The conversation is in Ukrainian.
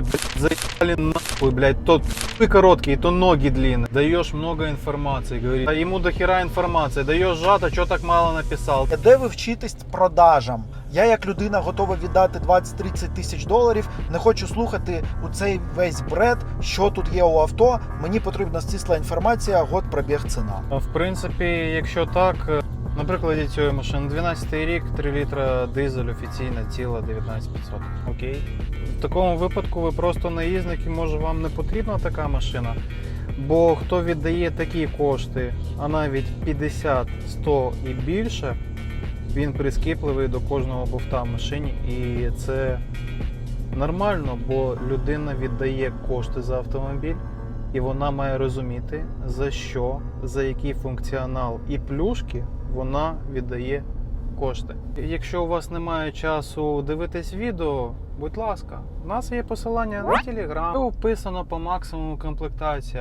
блядь, заебали нахуй, блядь, то ты короткий, то ноги длинные. Даешь много информации, говорит. А ему дохера информации, даешь сжато, что так мало написал. Де ви вчитесь продажам? Я як людина готова віддати 20-30 тисяч доларів. Не хочу слухати у цей весь бред, що тут є у авто. Мені потрібна стисла інформація, год пробіг ціна. В принципі, якщо так, на прикладі цієї машини 12 рік, 3 літра дизель офіційна ціла 19500. Окей. В такому випадку ви просто наїзник і може вам не потрібна така машина. Бо хто віддає такі кошти, а навіть 50, 100 і більше, він прискіпливий до кожного бовта в машині. І це нормально, бо людина віддає кошти за автомобіль, і вона має розуміти, за що, за який функціонал і плюшки вона віддає кошти. Якщо у вас немає часу дивитись відео, будь ласка, у нас є посилання на телеграм, описано по максимуму комплектація.